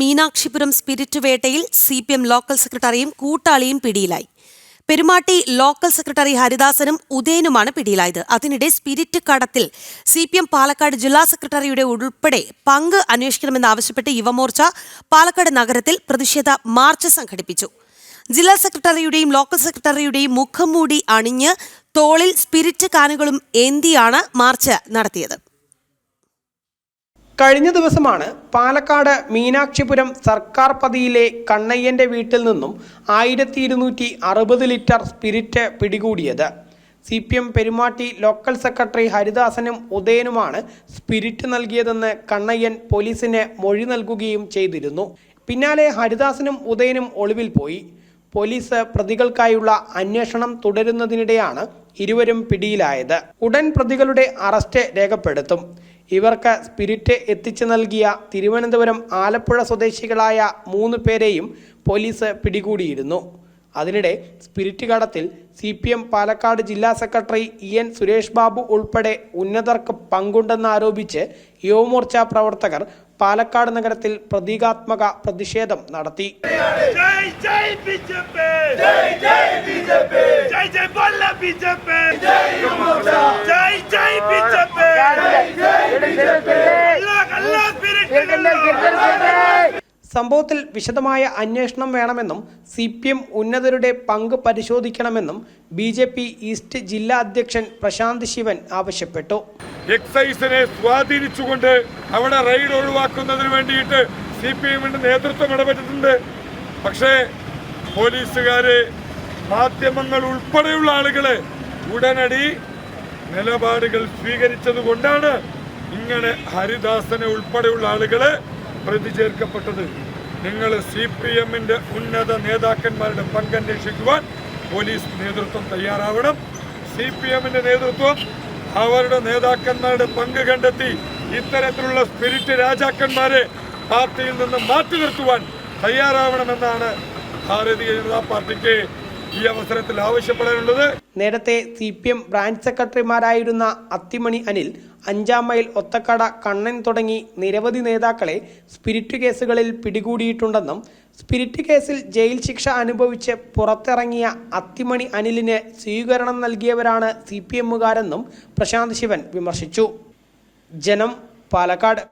Meenakshipuram spirit വേട്ടയിൽ C P M local സെക്രട്ടറിയും കൂട്ടാളിയും പിടിയിലായി. പെരുമാട്ടി ലോക്കൽ സെക്രട്ടറി ഹരിദാസനും ഉദയനുമാണ് പിടിയിലായത്. അതിനിടെ സ്പിരിറ്റ് കടത്തിൽ സി പി എം പാലക്കാട് ജില്ലാ സെക്രട്ടറിയുടെ ഉൾപ്പെടെ പങ്ക് അന്വേഷിക്കണമെന്നാവശ്യപ്പെട്ട് യുവമോർച്ച പാലക്കാട് നഗരത്തിൽ പ്രതിഷേധ മാർച്ച് സംഘടിപ്പിച്ചു. ജില്ലാ സെക്രട്ടറിയുടെയും ലോക്കൽ സെക്രട്ടറിയുടെയും മുഖം മൂടി അണിഞ്ഞ് തോളിൽ സ്പിരിറ്റ് കാനുകളും ഏന്തിയാണ് മാർച്ച് നടത്തിയത്. കഴിഞ്ഞ ദിവസമാണ് പാലക്കാട് മീനാക്ഷിപുരം സർക്കാർ പതിയിലെ കണ്ണയ്യന്റെ വീട്ടിൽ നിന്നും ആയിരത്തി ഇരുന്നൂറ്റി അറുപത് ലിറ്റർ സ്പിരിറ്റ് പിടികൂടിയത്. C P M Perumatty local secretary ഹരിദാസനും ഉദയനുമാണ് സ്പിരിറ്റ് നൽകിയതെന്ന് കണ്ണയ്യൻ പോലീസിന് മൊഴി നൽകുകയും ചെയ്തിരുന്നു. പിന്നാലെ ഹരിദാസനും ഉദയനും ഒളിവിൽ പോയി. പോലീസ് പ്രതികൾക്കായുള്ള അന്വേഷണം തുടരുന്നതിനിടെയാണ് ഇരുവരും പിടിയിലായത്. ഉടൻ പ്രതികളുടെ അറസ്റ്റ് രേഖപ്പെടുത്തും. ഇവർക്ക് സ്പിരിറ്റ് എത്തിച്ചു നൽകിയ തിരുവനന്തപുരം ആലപ്പുഴ സ്വദേശികളായ മൂന്ന് പേരെയും പോലീസ് പിടികൂടിയിരുന്നു. അതിനിടെ സ്പിരിറ്റ് കടത്തിൽ സി പി എം പാലക്കാട് ജില്ലാ secretary E N Suresh Babu ഉൾപ്പെടെ ഉന്നതർക്ക് പങ്കുണ്ടെന്നാരോപിച്ച് യുവമോർച്ച പ്രവർത്തകർ പാലക്കാട് നഗരത്തിൽ പ്രതീകാത്മക പ്രതിഷേധം നടത്തി. ജയ് ജയ് സംഭവത്തിൽ വിശദമായ അന്വേഷണം വേണമെന്നും സി പി എം ഉന്നതരുടെ പങ്ക് പരിശോധിക്കണമെന്നും ബി ജെ പി ഈസ്റ്റ് ജില്ലാ അധ്യക്ഷൻ പ്രശാന്ത് ശിവൻ ആവശ്യപ്പെട്ടു. എക്സൈസിനെ സ്വാധീനിച്ചുകൊണ്ട് അവിടെ റെയ്ഡ് ഒഴിവാക്കുന്നതിന് വേണ്ടിയിട്ട് സി പി എമ്മിന്റെ നേതൃത്വം ഇടപെട്ടിട്ടുണ്ട്. പക്ഷേ പോലീസുകാര് മാധ്യമങ്ങൾ ഉൾപ്പെടെയുള്ള ആളുകളെ ഉടനടി നിലപാടുകൾ സ്വീകരിച്ചത് കൊണ്ടാണ് ഇങ്ങനെ ഹരിദാസനെ ഉൾപ്പെടെയുള്ള ആളുകൾ പ്രതി ചേർക്കപ്പെട്ടത് നിങ്ങൾ സി പി എമ്മിന്റെ ഉന്നത നേതാക്കന്മാരുടെ പങ്കന്വേഷിക്കുവാൻ പോലീസ് നേതൃത്വം തയ്യാറാവണം. സി പി എമ്മിന്റെ നേതൃത്വം അവരുടെ നേതാക്കന്മാരുടെ പങ്ക് കണ്ടെത്തി ഇത്തരത്തിലുള്ള സ്പിരിറ്റ് രാജാക്കന്മാരെ പാർട്ടിയിൽ നിന്ന് മാറ്റി നിർത്തുവാൻ തയ്യാറാവണമെന്നാണ് ഭാരതീയ ജനതാ പാർട്ടിക്ക് ഈ അവസരത്തിൽ ആവശ്യപ്പെടാനുള്ളത് നേരത്തെ സി പി എം ബ്രാഞ്ച് സെക്രട്ടറിമാരായിരുന്ന അത്തിമണി അനിൽ അഞ്ചാം മൈൽ ഒത്തക്കട കണ്ണൻ തുടങ്ങി നിരവധി നേതാക്കളെ സ്പിരിറ്റ് കേസുകളിൽ പിടികൂടിയിട്ടുണ്ടെന്നും സ്പിരിറ്റ് കേസിൽ ജയിൽ ശിക്ഷ അനുഭവിച്ച് പുറത്തിറങ്ങിയ അത്തിമണി അനിലിന് സ്വീകരണം നൽകിയവരാണ് സി പി എമ്മുകാരെന്നും പ്രശാന്ത് ശിവൻ വിമർശിച്ചു. ജനം പാലക്കാട്